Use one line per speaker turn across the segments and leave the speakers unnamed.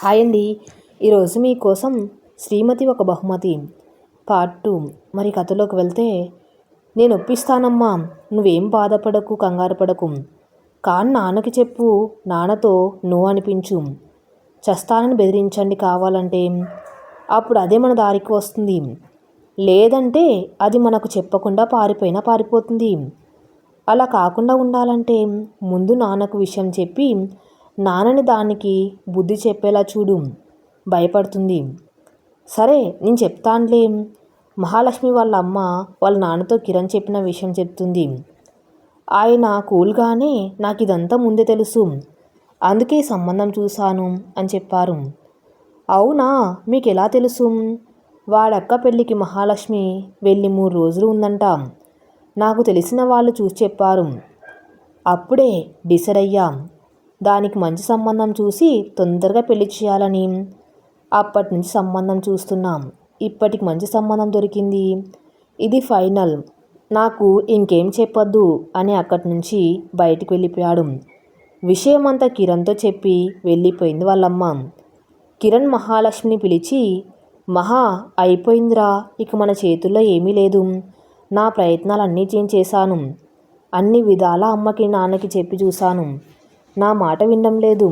Hi అండి. ఈరోజు మీకోసం శ్రీమతి ఒక బహుమతి పార్ట్ టూ. మరి కథలోకి వెళ్తే నేను ఒప్పిస్తానమ్మా నువ్వేం బాధపడకు కంగారు పడకు. కాని నాన్నకి చెప్పు నాన్నతో నువ్వు అనిపించు. చస్తానని బెదిరించండి కావాలంటే. అప్పుడు అదే మన దారికి వస్తుంది. లేదంటే అది మనకు చెప్పకుండా పారిపోయినా పారిపోతుంది. అలా కాకుండా ఉండాలంటే ముందు నాన్నకు విషయం చెప్పి నాన్నని దానికి బుద్ధి చెప్పేలా చూడు. భయపడుతుంది. సరే నేను చెప్తానులే. మహాలక్ష్మి వాళ్ళ అమ్మ వాళ్ళ నాన్నతో కిరణ్ చెప్పిన విషయం చెప్తుంది. ఆయన కూల్గానే నాకు ఇదంతా ముందే తెలుసు. అందుకే సంబంధం చూశాను అని చెప్పారు. అవునా? మీకు ఎలా తెలుసు? వాడక్క పెళ్ళికి మహాలక్ష్మి వెళ్ళి మూడు రోజులు ఉందంట. నాకు తెలిసిన వాళ్ళు చూసి చెప్పారు. అప్పుడే డిసైడ్ అయ్యాం. దానికి మంచి సంబంధం చూసి తొందరగా పెళ్ళి చేయాలని. అప్పటి నుంచి సంబంధం చూస్తున్నాం. ఇప్పటికి మంచి సంబంధం దొరికింది. ఇది ఫైనల్. నాకు ఇంకేం చెప్పొద్దు అని అక్కడి నుంచి బయటికి వెళ్ళిపోయాడు. విషయమంతా కిరణ్తో చెప్పి వెళ్ళిపోయింది వాళ్ళమ్మ. కిరణ్ మహాలక్ష్మిని పిలిచి మహా అయిపోయిందిరా. ఇక మన చేతుల్లో ఏమీ లేదు. నా ప్రయత్నాలు నేను చేశాను అన్ని విధాల అమ్మకి నాన్నకి చెప్పి చూశాను. నా మాట వినడం లేదు.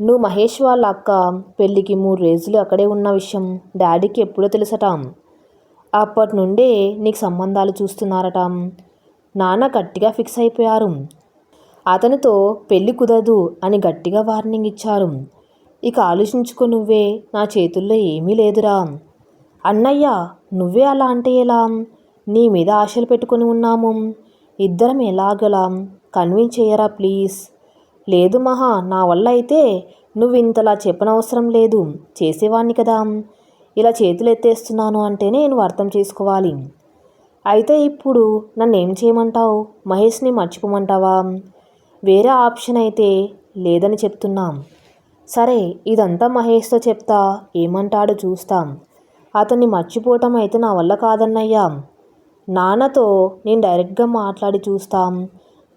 నువ్వు మహేష్ వాళ్ళ అక్క పెళ్ళికి మూడు రోజులు అక్కడే ఉన్న విషయం డాడీకి ఎప్పుడో తెలుసట. అప్పటి నుండే నీకు సంబంధాలు చూస్తున్నారట. నాన్న గట్టిగా ఫిక్స్ అయిపోయారు. అతనితో పెళ్ళి కుదరదు అని గట్టిగా వార్నింగ్ ఇచ్చారు. ఇక ఆలోచించుకో నువ్వే నా చేతుల్లో ఏమీ లేదురా. అన్నయ్య నువ్వే అలా అంటే ఎలా? నీ మీద ఆశలు పెట్టుకొని ఉన్నాము. ఇద్దరం ఎలాగలా? కన్విన్స్ చేయరా ప్లీజ్? లేదు మహా నా వల్ల అయితే నువ్వు ఇంతలా చెప్పనవసరం లేదు. చేసేవాణ్ణి కదా. ఇలా చేతులు ఎత్తేస్తున్నాను అంటేనే నువ్వు అర్థం చేసుకోవాలి. అయితే ఇప్పుడు నన్ను ఏం చేయమంటావు? మహేష్ని మర్చిపోమంటావా? వేరే ఆప్షన్ అయితే లేదని చెప్తున్నాం. సరే ఇదంతా మహేష్తో చెప్తా ఏమంటాడో చూస్తాం. అతన్ని మర్చిపోవటం అయితే నా వల్ల కాదన్నయ్యా. నాన్నతో నేను డైరెక్ట్గా మాట్లాడి చూస్తాం.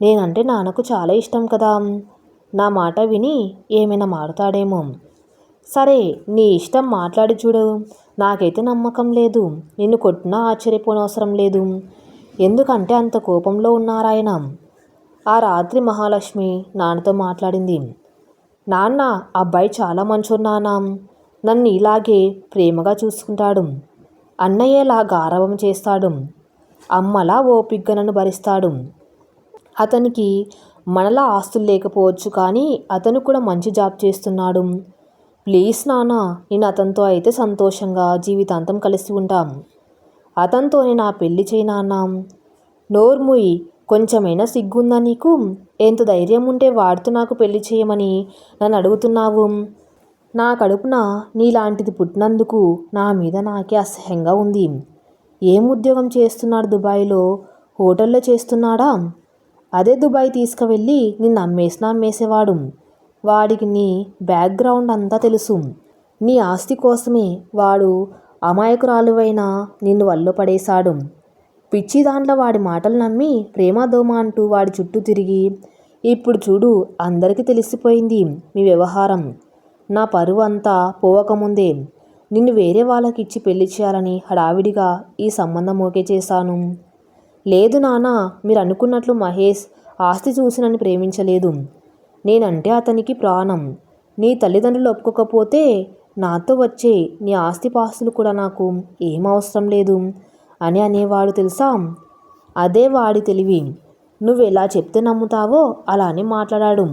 నేనంటే నాన్నకు చాలా ఇష్టం కదా. నా మాట విని ఏమైనా మారుతాడేమో. సరే నీ ఇష్టం మాట్లాడి చూడు. నాకైతే నమ్మకం లేదు. నిన్ను కొట్టినా ఆశ్చర్యపోనవసరం లేదు. ఎందుకంటే అంత కోపంలో ఉన్నారాయన ఆ రాత్రి మహాలక్ష్మి నాన్నతో మాట్లాడింది. నాన్న అబ్బాయి చాలా మంచోడు నాన్న. నన్ను ఇలాగే ప్రేమగా చూసుకుంటాడు. అన్నయ్యలా గారవం చేస్తాడు. అమ్మలా ఓపిగ్గా నన్ను భరిస్తాడు. అతనికి మనలా ఆస్తులు లేకపోవచ్చు కానీ అతను కూడా మంచి జాబ్ చేస్తున్నాడు. ప్లీజ్ నాన్న నేను అతనితో అయితే సంతోషంగా జీవితాంతం కలిసి ఉంటాం. అతనితోనే నా పెళ్ళి చేయి నాన్న. నోర్ముయి కొంచెమైనా సిగ్గుందా నీకు? ఎంత ధైర్యం ఉంటే వాడితో నాకు పెళ్ళి చేయమని నన్ను అడుగుతున్నావు? నా కడుపున నీలాంటిది పుట్టినందుకు నా మీద నాకే అసహ్యంగా ఉంది. ఏం ఉద్యోగం చేస్తున్నాడు దుబాయ్లో? హోటల్లో చేస్తున్నాడా? అదే దుబాయ్ తీసుకువెళ్ళి నిన్ను అమ్మేసినా అమ్మేసేవాడు. వాడికి నీ బ్యాక్గ్రౌండ్ అంతా తెలుసు. నీ ఆస్తి కోసమే వాడు అమాయకురాలువైన నిన్ను వల్లో పడేశాడు. పిచ్చి దాంట్లో వాడి మాటలు నమ్మి ప్రేమ దోమ అంటూ వాడి చుట్టూ తిరిగి ఇప్పుడు చూడు అందరికీ తెలిసిపోయింది మీ వ్యవహారం. నా పరువు అంతా పోవకముందే నిన్ను వేరే వాళ్ళకి ఇచ్చి పెళ్ళి చేయాలని హడావిడిగా ఈ సంబంధం ఓకే చేశాను. లేదు నాన్న మీరు అనుకున్నట్లు మహేష్ ఆస్తి చూసి నన్ను ప్రేమించలేదు. నేనంటే అతనికి ప్రాణం. నీ తల్లిదండ్రులు ఒప్పుకోకపోతే నాతో వచ్చే నీ ఆస్తి పాస్తులు కూడా నాకు ఏం అవసరం లేదు అని అనేవాడు తెలుసా? అదే వాడి తెలివి. నువ్వు ఎలా చెప్తే నమ్ముతావో అలానే మాట్లాడాడు.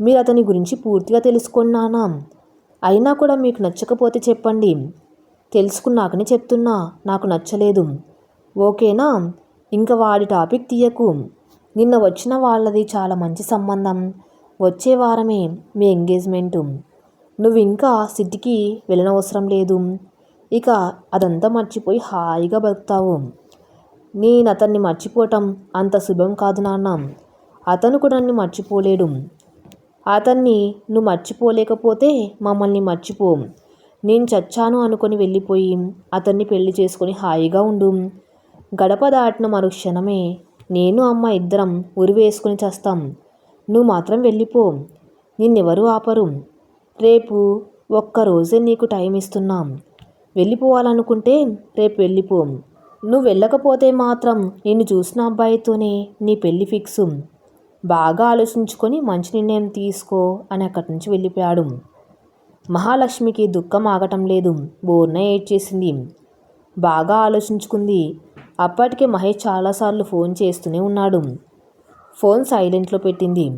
మీరు అతని గురించి పూర్తిగా తెలుసుకున్నానా అయినా కూడా మీకు నచ్చకపోతే చెప్పండి. తెలుసుకున్నాకనే చెప్తున్నా నాకు నచ్చలేదు. ఓకేనా? ఇంకా వాడి టాపిక్ తీయకు. నిన్న వచ్చిన వాళ్ళది చాలా మంచి సంబంధం. వచ్చే వారమే మీ ఎంగేజ్మెంటు. నువ్వు ఇంకా సిటీకి వెళ్ళనవసరం లేదు. ఇక అదంతా మర్చిపోయి హాయిగా బతుకుతావు. నేను అతన్ని మర్చిపోవటం అంత శుభం కాదు నాన్న. అతను కూడా నన్ను మర్చిపోలేడు. అతన్ని నువ్వు మర్చిపోలేకపోతే మమ్మల్ని మర్చిపో. నేను చచ్చాను అనుకొని వెళ్ళిపోయి అతన్ని పెళ్ళి చేసుకొని హాయిగా ఉండు. గడప దాటిన మరుక్షణమే నేను అమ్మ ఇద్దరం ఉరి వేసుకుని చస్తాం. నువ్వు మాత్రం వెళ్ళిపో. నిన్నెవరూ ఆపరు. రేపు ఒక్కరోజే నీకు టైం ఇస్తున్నాం. వెళ్ళిపోవాలనుకుంటే రేపు వెళ్ళిపో. నువ్వు వెళ్ళకపోతే మాత్రం నిన్ను చూసిన అబ్బాయితోనే నీ పెళ్ళి ఫిక్సు. బాగా ఆలోచించుకొని మంచి నిర్ణయం తీసుకో అని అక్కడి నుంచి వెళ్ళిపోయాడు. మహాలక్ష్మికి దుఃఖం ఆగటం లేదు. బోర్న ఏడ్చేసింది. బాగా ఆలోచించుకుంది. అప్పటికే మహేష్ చాలాసార్లు ఫోన్ చేస్తూనే ఉన్నాడు. ఫోన్ సైలెంట్లో పెట్టింది.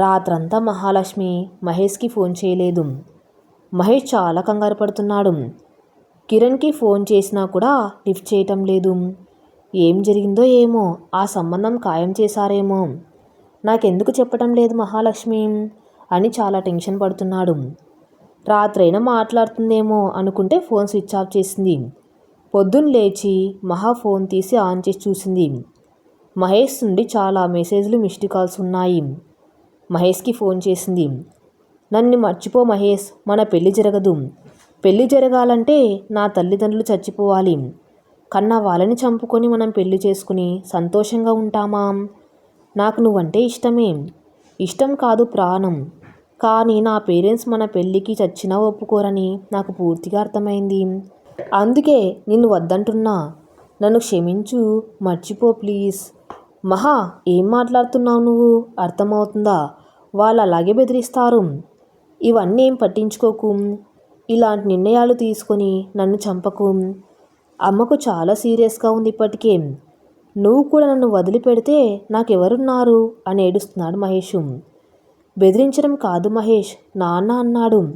రాత్రంతా మహాలక్ష్మి మహేష్కి ఫోన్ చేయలేదు. మహేష్ చాలా కంగారు పడుతున్నాడు. కిరణ్కి ఫోన్ చేసినా కూడా లిఫ్ట్ చేయటం లేదు. ఏం జరిగిందో ఏమో ఆ సంబంధం ఖాయం చేశారేమో. నాకెందుకు చెప్పటం లేదు మహాలక్ష్మి అని చాలా టెన్షన్ పడుతున్నాడు. రాత్రైనా మాట్లాడుతుందేమో అనుకుంటే ఫోన్ స్విచ్ ఆఫ్ చేసింది. పొద్దున్న లేచి మహా ఫోన్ తీసి ఆన్ చేసి చూసింది మహేష్ నుండి చాలా మెసేజ్లు మిస్డ్ కాల్స్ ఉన్నాయి మహేష్కి ఫోన్ చేసింది నన్ను మర్చిపో మహేష్ మన పెళ్ళి జరగదు. పెళ్ళి జరగాలంటే నా తల్లిదండ్రులు చచ్చిపోవాలి కన్నా వాళ్ళని చంపుకొని మనం పెళ్ళి చేసుకుని సంతోషంగా ఉంటామా? నాకు నువ్వంటే ఇష్టమే. ఇష్టం కాదు ప్రాణం. కానీ నా పేరెంట్స్ మన పెళ్ళికి చచ్చినా ఒప్పుకోరని నాకు పూర్తిగా అర్థమైంది అందుకే నిన్ను వద్దంటున్నా. నన్ను క్షమించు మర్చిపో ప్లీజ్. మహా ఏం మాట్లాడుతున్నావు నువ్వు? అర్థమవుతుందా? వాళ్ళు అలాగే బెదిరిస్తారు. ఇవన్నీ ఏం పట్టించుకోకు. ఇలాంటి నిర్ణయాలు తీసుకొని నన్ను చంపకు. అమ్మకు చాలా సీరియస్గా ఉంది ఇప్పటికే. నువ్వు కూడా నన్ను వదిలిపెడితే నాకెవరున్నారు? అని ఏడుస్తున్నాడు మహేష్. బెదిరించడం కాదు మహేష్ నాన్న అన్నాడు.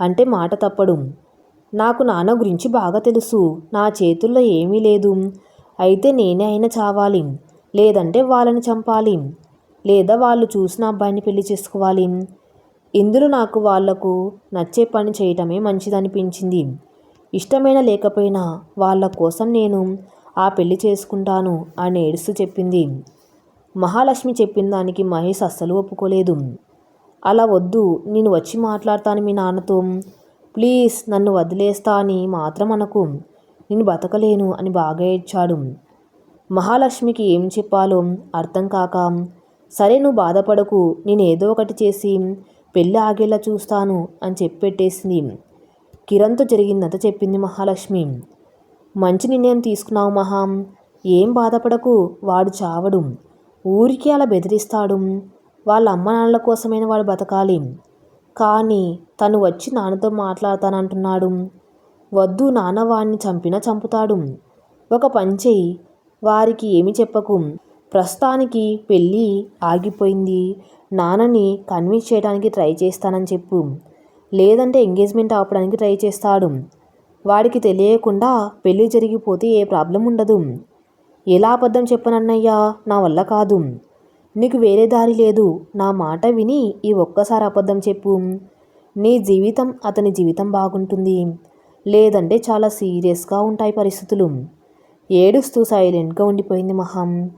అంటే మాట తప్పడు. నాకు నాన్న గురించి బాగా తెలుసు. నా చేతుల్లో ఏమీ లేదు. అయితే నేనే అయినా చావాలి. లేదంటే వాళ్ళని చంపాలి. లేదా వాళ్ళు చూసిన అబ్బాయిని పెళ్ళి చేసుకోవాలి. ఇందులో నాకు వాళ్ళకు నచ్చే పని చేయటమే మంచిదనిపించింది. ఇష్టమైన లేకపోయినా వాళ్ళ కోసం నేను ఆ పెళ్ళి చేసుకుంటాను అని ఏడుస్తూ చెప్పింది. మహాలక్ష్మి చెప్పిన దానికి మహేష్ అస్సలు ఒప్పుకోలేదు. అలా వద్దు నేను వచ్చి మాట్లాడతాను మీ నాన్నతో. ప్లీజ్ నన్ను వదిలేస్తా అని మాత్రం అనకు. నేను బతకలేను అని బాగా ఏడ్చాడు. మహాలక్ష్మికి ఏం చెప్పాలో అర్థం కాక సరే నువ్వు బాధపడకు నేనేదో ఒకటి చేసి పెళ్ళి ఆగేలా చూస్తాను అని చెప్పెట్టేసింది. కిరణ్తో జరిగిందంత చెప్పింది మహాలక్ష్మి. మంచి నిర్ణయం తీసుకున్నావు మహా. ఏం బాధపడకు వాడు చావడు. ఊరికి అలా బెదిరిస్తాడు. వాళ్ళ అమ్మ నాన్నల కోసమైన వాడు బతకాలి. కానీ తను వచ్చి నాన్నతో మాట్లాడతానంటున్నాడు. వద్దు నాన్న వాడిని చంపినా చంపుతాడు. ఒక పంచెయ్యి వారికి ఏమి చెప్పకు. ప్రస్తుతానికి పెళ్ళి ఆగిపోయింది. నాన్నని కన్విన్స్ చేయడానికి ట్రై చేస్తానని చెప్పు. లేదంటే ఎంగేజ్మెంట్ ఆపడానికి ట్రై చేస్తాడు. వాడికి తెలియకుండా పెళ్ళి జరిగిపోతే ఏ ప్రాబ్లం ఉండదు. ఎలా అబద్ధం చెప్పనన్నయ్యా? నా వల్ల కాదు. నీకు వేరే దారి లేదు. నా మాట విని ఈ ఒక్కసారి అబద్ధం చెప్పు. నీ జీవితం అతని జీవితం బాగుంటుంది. లేదంటే చాలా సీరియస్గా ఉంటాయి పరిస్థితులు. ఏడుస్తూ సైలెంట్గా ఉండిపోయింది మహం.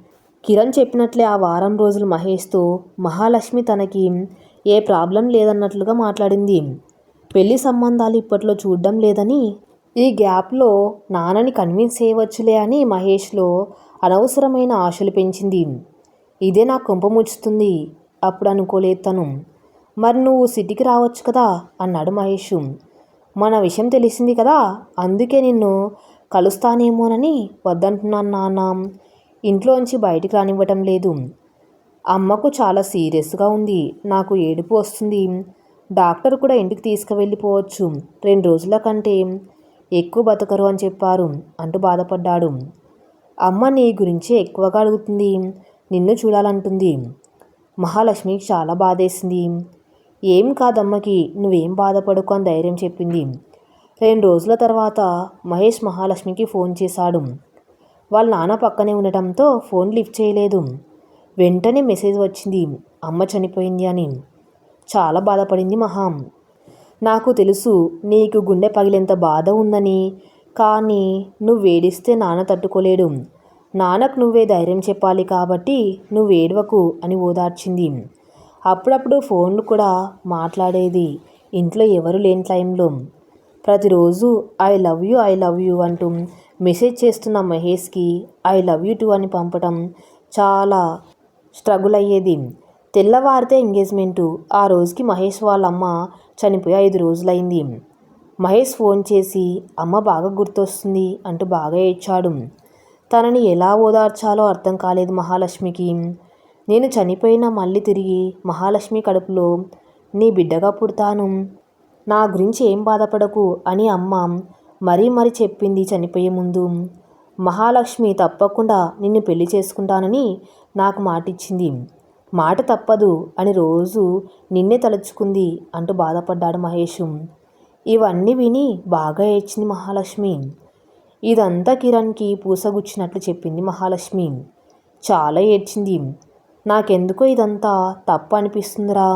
కిరణ్ చెప్పినట్లే ఆ వారం రోజులు మహేష్తో మహాలక్ష్మి తనకి ఏ ప్రాబ్లం లేదన్నట్లుగా మాట్లాడింది. పెళ్ళి సంబంధాలు ఇప్పట్లో చూడడం లేదని ఈ గ్యాప్లో నాన్నని కన్విన్స్ చేయవచ్చులే అని మహేష్లో అనవసరమైన ఆశలు పెంచింది. ఇదే నా కొంప ముచ్చుతుంది అప్పుడు అనుకోలేదు తను. మరి నువ్వు సిటీకి రావచ్చు కదా? అన్నాడు మహేష్. మన విషయం తెలిసింది కదా? అందుకే నిన్ను కలుస్తానేమోనని వద్దంటున్నాను నాన్న. ఇంట్లోంచి బయటికి రానివ్వటం లేదు. అమ్మకు చాలా సీరియస్గా ఉంది. నాకు ఏడుపు వస్తుంది. డాక్టర్ కూడా ఇంటికి తీసుకువెళ్ళిపోవచ్చు. రెండు రోజుల కంటే ఎక్కువ బతకరు అని చెప్పారు అంటూ బాధపడ్డాడు. అమ్మ నీ గురించి ఎక్కువగా అడుగుతుంది. నిన్ను చూడాలంటుంది. మహాలక్ష్మికి చాలా బాధేసింది. ఏం కాదమ్మకి నువ్వేం బాధపడుకో అని ధైర్యం చెప్పింది. రెండు రోజుల తర్వాత మహేష్ మహాలక్ష్మికి ఫోన్ చేశాడు. వాళ్ళ నాన్న పక్కనే ఉండటంతో ఫోన్ లిఫ్ట్ చేయలేదు. వెంటనే మెసేజ్ వచ్చింది. అమ్మ చనిపోయింది అని. చాలా బాధపడింది మహాం. నాకు తెలుసు నీకు గుండె పగిలేంత బాధ ఉందని కానీ నువ్వు వేడిస్తే నాన్న తట్టుకోలేడు. నాన్నకు నువ్వే ధైర్యం చెప్పాలి కాబట్టి నువ్వు ఏడవకు అని ఓదార్చింది. అప్పుడప్పుడు ఫోన్లు కూడా మాట్లాడేది. ఇంట్లో ఎవరు లేని టైంలో ప్రతిరోజు I love you I love you అంటూ మెసేజ్ చేస్తున్న మహేష్కి ఐ లవ్ యూ టూ అని పంపటం చాలా స్ట్రగుల్ అయ్యేది. తెల్లవారితే ఎంగేజ్మెంటు. ఆ రోజుకి మహేష్ వాళ్ళమ్మ చనిపోయి ఐదు రోజులైంది. మహేష్ ఫోన్ చేసి అమ్మ బాగా గుర్తొస్తుంది అంటూ బాగా ఏడ్చాడు. తనని ఎలా ఓదార్చాలో అర్థం కాలేదు మహాలక్ష్మికి. నేను చనిపోయినా మళ్ళీ తిరిగి మహాలక్ష్మి కడుపులో నీ బిడ్డగా పుడతాను. నా గురించి ఏం బాధపడకు అని అమ్మ మరీ మరీ చెప్పింది చనిపోయే ముందు. మహాలక్ష్మి తప్పకుండా నిన్ను పెళ్ళి చేసుకుంటానని నాకు మాటిచ్చింది. మాట తప్పదు అని రోజు నిన్నే తలుచుకుంది అంటూ బాధపడ్డాడు మహేష్. ఇవన్నీ విని బాగా ఏడ్చింది మహాలక్ష్మి. ఇదంతా కిరణ్కి పూసగుచ్చినట్లు చెప్పింది మహాలక్ష్మి. చాలా ఏడ్చింది. నాకెందుకో ఇదంతా తప్పు అనిపిస్తుందిరా.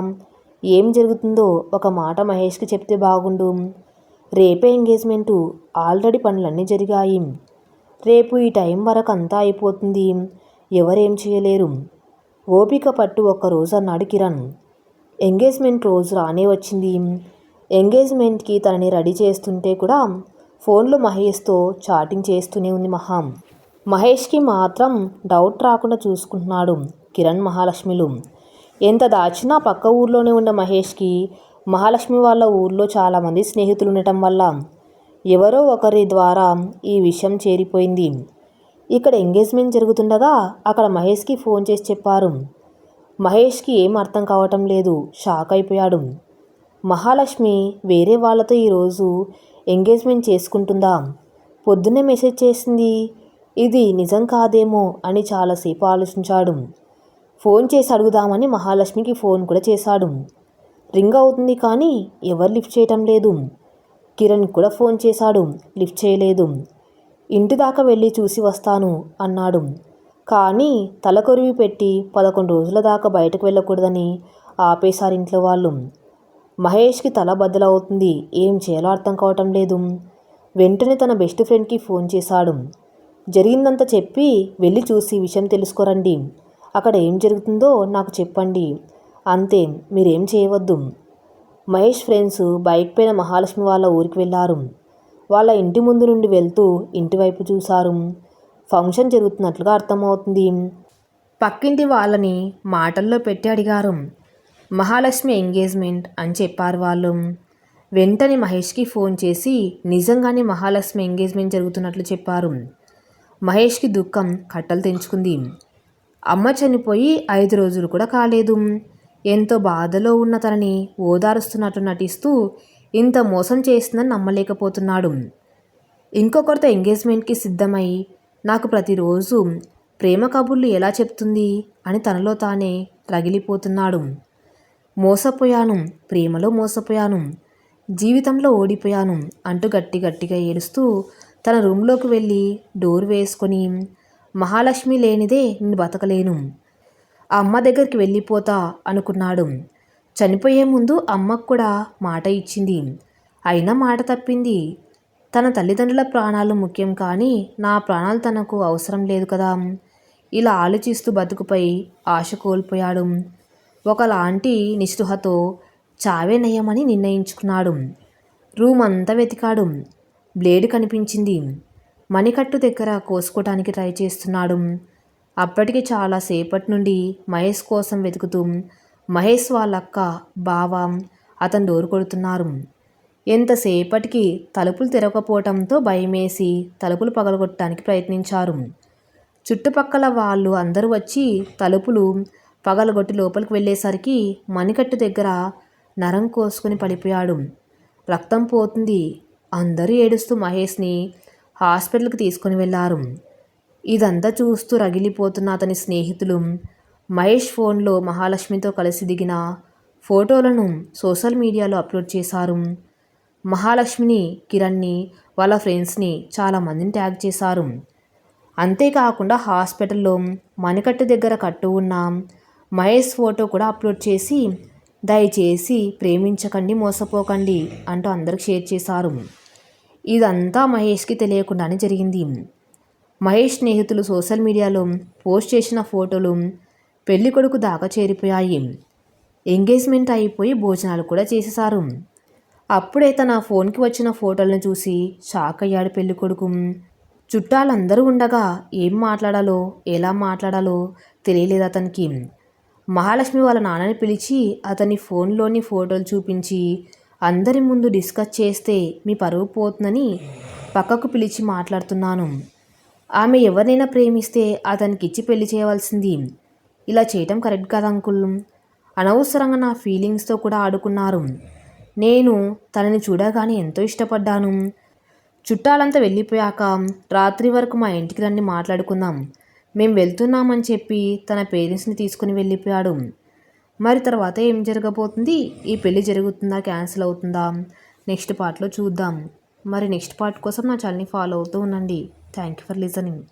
ఏం జరుగుతుందో ఒక మాట మహేష్కి చెప్తే బాగుండు. రేపే ఎంగేజ్మెంటు ఆల్రెడీ పనులన్నీ జరిగాయి. రేపు ఈ టైం వరకు అంతా అయిపోతుంది. ఎవరేం చేయలేరు. ఓపిక పట్టు ఒక్కరోజు అన్నాడు కిరణ్. ఎంగేజ్మెంట్ రోజు రానే వచ్చింది. ఎంగేజ్మెంట్కి తనని రెడీ చేస్తుంటే కూడా ఫోన్లో మహేష్తో చాటింగ్ చేస్తూనే ఉంది మహా మహేష్కి మాత్రం డౌట్ రాకుండా చూసుకుంటున్నాడు కిరణ్ మహాలక్ష్మిలు. ఎంత దాచినా పక్క ఊర్లోనే ఉన్న మహేష్కి మహాలక్ష్మి వాళ్ళ ఊర్లో చాలామంది స్నేహితులు ఉండటం వల్ల ఎవరో ఒకరి ద్వారా ఈ విషయం చేరిపోయింది. ఇక్కడ ఎంగేజ్మెంట్ జరుగుతుండగా అక్కడ మహేష్కి ఫోన్ చేసి చెప్పారు. మహేష్కి ఏం అర్థం కావటం లేదు షాక్ అయిపోయాడు. మహాలక్ష్మి వేరే వాళ్ళతో ఈరోజు ఎంగేజ్మెంట్ చేసుకుంటుందా? పొద్దున్నే మెసేజ్ చేసింది. ఇది నిజం కాదేమో అని చాలాసేపు ఆలోచించాడు. ఫోన్ చేసి అడుగుదామని మహాలక్ష్మికి ఫోన్ కూడా చేశాడు. రింగ్ అవుతుంది కానీ ఎవరు లిఫ్ట్ చేయటం లేదు. కిరణ్ కూడా ఫోన్ చేశాడు. లిఫ్ట్ చేయలేదు. ఇంటి దాకా వెళ్ళి చూసి వస్తాను అన్నాడు. కానీ తలకొరివి పెట్టి పదకొండు రోజుల దాకా బయటకు వెళ్ళకూడదని ఆపేశారు ఇంట్లో వాళ్ళు. మహేష్కి తల బద్దలవుతుంది. ఏం చేయాలో అర్థం కావటం లేదు. వెంటనే తన బెస్ట్ ఫ్రెండ్కి ఫోన్ చేశాడు. జరిగిందంతా చెప్పి వెళ్ళి చూసి విషయం తెలుసుకోరండి. అక్కడ ఏం జరుగుతుందో నాకు చెప్పండి. అంతే మీరేం చేయవద్దు. మహేష్ ఫ్రెండ్స్ బైక్ పైన మహాలక్ష్మి వాళ్ళ ఊరికి వెళ్ళారు వాళ్ళ ఇంటి ముందు నుండి వెళ్తూ ఇంటి వైపు చూశారు. ఫంక్షన్ జరుగుతున్నట్లుగా అర్థమవుతుంది. పక్కింటి వాళ్ళని మాటల్లో పెట్టి అడిగారు. మహాలక్ష్మి ఎంగేజ్మెంట్ అని చెప్పారు వాళ్ళు. వెంటనే మహేష్కి ఫోన్ చేసి నిజంగానే మహాలక్ష్మి ఎంగేజ్మెంట్ జరుగుతున్నట్లు చెప్పారు. మహేష్కి దుఃఖం కట్టలు తెంచుకుంది. అమ్మ చనిపోయి ఐదు రోజులు కూడా కాలేదు. ఎంతో బాధలో ఉన్న తనని ఓదారుస్తున్నట్టు నటిస్తూ ఇంత మోసం చేసిందని నమ్మలేకపోతున్నాడు. ఇంకొకరితో ఎంగేజ్మెంట్కి సిద్ధమై నాకు ప్రతిరోజు ప్రేమ కబుర్లు ఎలా చెప్తుంది అని తనలో తానే రగిలిపోతున్నాడు. మోసపోయాను ప్రేమలో మోసపోయాను జీవితంలో ఓడిపోయాను అంటూ గట్టి గట్టిగా ఏడుస్తూ తన రూమ్లోకి వెళ్ళి డోర్ వేసుకొని మహాలక్ష్మి లేనిదే నేను బతకలేను. ఆ అమ్మ దగ్గరికి వెళ్ళిపోతా అనుకున్నాడు. చనిపోయే ముందు అమ్మకు కూడా మాట ఇచ్చింది. అయినా మాట తప్పింది. తన తల్లిదండ్రుల ప్రాణాలు ముఖ్యం కానీ నా ప్రాణాలు తనకు అవసరం లేదు కదా. ఇలా ఆలోచిస్తూ బతుకుపై ఆశ కోల్పోయాడు. ఒకలాంటి నిస్పృహతో చావే నయ్యమని నిర్ణయించుకున్నాడు. రూమ్ అంతా వెతికాడు. బ్లేడ్ కనిపించింది. మణికట్టు దగ్గర కోసుకోవటానికి ట్రై చేస్తున్నాడు. అప్పటికి చాలా సేపటి నుండి మహేష్ కోసం వెతుకుతూ మహేష్ వాళ్ళక్క బావ అతను డోరు కొడుతున్నారు. ఎంతసేపటికి తలుపులు తెరవకపోవటంతో భయమేసి తలుపులు పగలగొట్టడానికి ప్రయత్నించారు. చుట్టుపక్కల వాళ్ళు అందరూ వచ్చి తలుపులు పగలగొట్టి లోపలికి వెళ్ళేసరికి మణికట్టు దగ్గర నరం కోసుకుని పడిపోయాడు. రక్తం పోతుంది. అందరూ ఏడుస్తూ మహేష్ని హాస్పిటల్కి తీసుకొని వెళ్ళారు ఇదంతా చూస్తూ రగిలిపోతున్న అతని స్నేహితులు మహేష్ ఫోన్లో మహాలక్ష్మితో కలిసి దిగిన ఫోటోలను సోషల్ మీడియాలో అప్లోడ్ చేశారు. మహాలక్ష్మిని కిరణ్ని వాళ్ళ ఫ్రెండ్స్ని చాలామందిని ట్యాగ్ చేశారు. అంతేకాకుండా హాస్పిటల్లో మణికట్టు దగ్గర కట్టు ఉన్న మహేష్ ఫోటో కూడా అప్లోడ్ చేసి దయచేసి ప్రేమించకండి మోసపోకండి అంటూ అందరికి షేర్ చేశారు. ఇదంతా మహేష్కి తెలియకుండానే జరిగింది. మహేష్ స్నేహితులు సోషల్ మీడియాలో పోస్ట్ చేసిన ఫోటోలు పెళ్ళి కొడుకు దాకా చేరిపోయాయి. ఎంగేజ్మెంట్ అయిపోయి భోజనాలు కూడా చేసేశారు. అప్పుడే తన ఫోన్కి వచ్చిన ఫోటోలను చూసి షాక్ అయ్యాడు పెళ్ళి కొడుకు. చుట్టాలందరూ ఉండగా ఏం మాట్లాడాలో ఎలా మాట్లాడాలో తెలియలేదు అతనికి. మహాలక్ష్మి వాళ్ళ నాన్నని పిలిచి అతని ఫోన్లోని ఫోటోలు చూపించి అందరి ముందు డిస్కస్ చేస్తే మీ పరువు పోతుందని పక్కకు పిలిచి మాట్లాడుతున్నాను. ఆమె ఎవరినైనా ప్రేమిస్తే అతనికి ఇచ్చి పెళ్ళి చేయవలసింది. ఇలా చేయటం కరెక్ట్ కాదు అంకుల్? అనవసరంగా నా ఫీలింగ్స్తో కూడా ఆడుకున్నారు. నేను తనని చూడగానే ఎంతో ఇష్టపడ్డాను. చుట్టాలంతా వెళ్ళిపోయాక రాత్రి వరకు మా ఇంటికి రండి మాట్లాడుకుందాం. మేము వెళ్తున్నామని చెప్పి తన పేరెంట్స్ని తీసుకుని వెళ్ళిపోయాడు. మరి తర్వాత ఏం జరగబోతుంది? ఈ పెళ్ళి జరుగుతుందా? క్యాన్సిల్ అవుతుందా? నెక్స్ట్ పార్ట్లో చూద్దాం. మరి నెక్స్ట్ పార్ట్ కోసం నా ఛానల్ని ఫాలో అవుతూ ఉండండి. Thank you for listening.